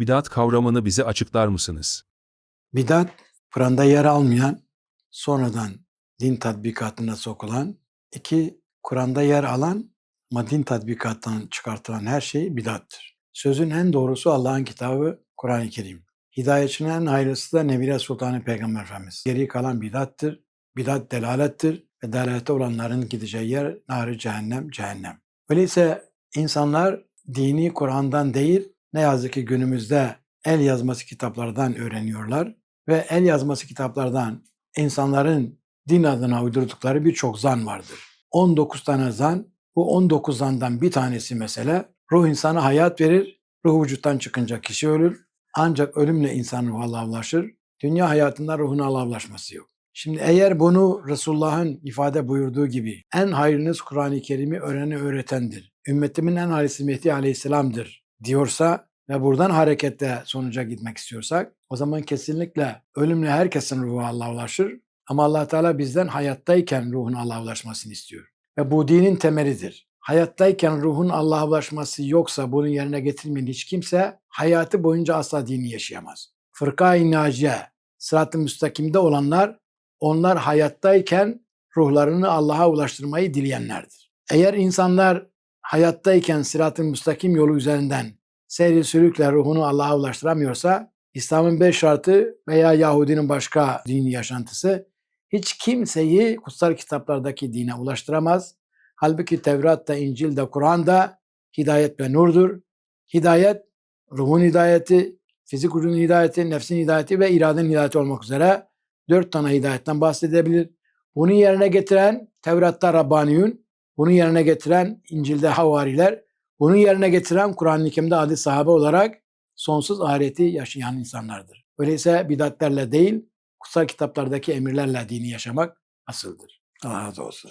Bidat kavramını bize açıklar mısınız? Bidat, Kur'an'da yer almayan, sonradan din tatbikatına sokulan, iki, Kur'an'da yer alan ama din tatbikatından çıkartılan her şey bidattır. Sözün en doğrusu Allah'ın kitabı Kur'an-ı Kerim. Hidayetçinin en hayırlısı da Nebiye Sultanı Peygamber Efendimiz. Geri kalan bidattır, bidat delalettir ve delalete olanların gideceği yer nar cehennem, cehennem. Öyleyse insanlar dini Kur'an'dan değil, ne yazık ki günümüzde el yazması kitaplardan öğreniyorlar ve el yazması kitaplardan insanların din adına uydurdukları birçok zan vardır. 19 tane zan, bu 19 zandan bir tanesi mesela ruh insana hayat verir, ruh vücuttan çıkınca kişi ölür. Ancak ölümle insan ruhu Allah'laşır. Dünya hayatında ruhun Allah'laşması yok. Şimdi eğer bunu Resulullah'ın ifade buyurduğu gibi en hayırınız Kur'an-ı Kerim'i öğreni öğretendir. Ümmetimin en hayırlısı Mehdi Aleyhisselam'dır diyorsa ve buradan hareketle sonuca gitmek istiyorsak o zaman kesinlikle ölümle herkesin ruhu Allah'a ulaşır. Ama allah Teala bizden hayattayken ruhun Allah'a ulaşmasını istiyor. Ve bu dinin temelidir. Hayattayken ruhun Allah'a ulaşması yoksa bunun yerine getirilmeyen hiç kimse hayatı boyunca asla dini yaşayamaz. Fırka-i Naciye, sırat-ı müstakimde olanlar onlar hayattayken ruhlarını Allah'a ulaştırmayı dileyenlerdir. Eğer insanlar hayattayken sırat-ı müstakim yolu üzerinden seyri sülükle ruhunu Allah'a ulaştıramıyorsa İslam'ın beş şartı veya Yahudinin başka dini yaşantısı hiç kimseyi kutsal kitaplardaki dine ulaştıramaz. Halbuki Tevrat'ta, İncil'de, Kur'an'da hidayet ve nurdur. Hidayet, ruhun hidayeti, fizik ucunun hidayeti, nefsin hidayeti ve iradenin hidayeti olmak üzere dört tane hidayetten bahsedebilir. Bunu yerine getiren Tevrat'ta Rabbaniyun, bunu yerine getiren İncil'de Havariler, bunu yerine getiren Kur'an-ı Kerim'de adi sahabe olarak sonsuz ahireti yaşayan insanlardır. Öyleyse bidatlerle değil, kutsal kitaplardaki emirlerle dini yaşamak asıldır. Allah razı olsun.